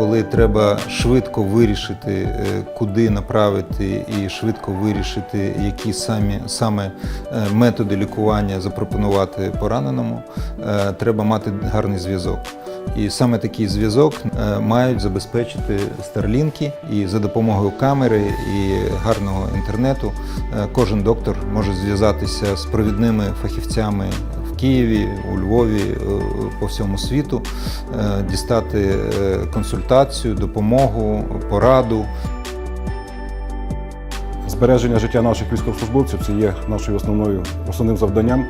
коли треба швидко вирішити, е, куди направити, і швидко вирішити, які самі саме е, методи лікування запропонувати пораненому, е, треба мати гарний зв'язок. І саме такий зв'язок мають забезпечити старлінки, і за допомогою камери і гарного інтернету кожен доктор може зв'язатися з провідними фахівцями Києві, у Львові, е, по всьому світу, е, дістати е, консультацію, допомогу, пораду. Збереження життя наших військовослужбовців це є нашою основною основним завданням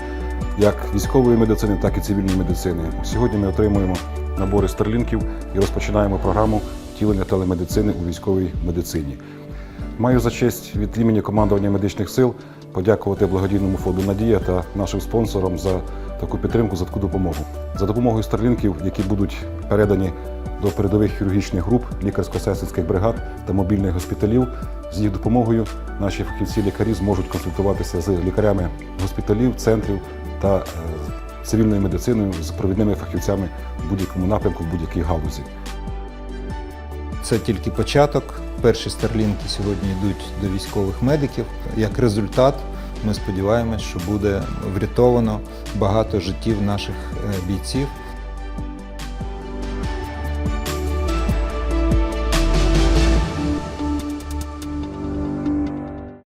як військової медицини, так і цивільної медицини. Сьогодні ми отримуємо набори старлінків і розпочинаємо програму втілення телемедицини у військовій медицині. Маю за честь від імені командування медичних сил подякувати благодійному фонду Надія та нашим спонсорам за таку підтримку, за таку допомогу. За допомогою старлінків, які будуть передані до передових хірургічних груп, лікарсько-сестринських бригад та мобільних госпіталів. З їх допомогою наші фахівці-лікарі зможуть консультуватися з лікарями госпіталів, центрів та е, цивільною медициною з провідними фахівцями в будь-якому напрямку, в будь-якій галузі. Це тільки початок. Перші старлінки сьогодні йдуть до військових медиків. Як результат, ми сподіваємось, що буде врятовано багато життів наших е, бійців.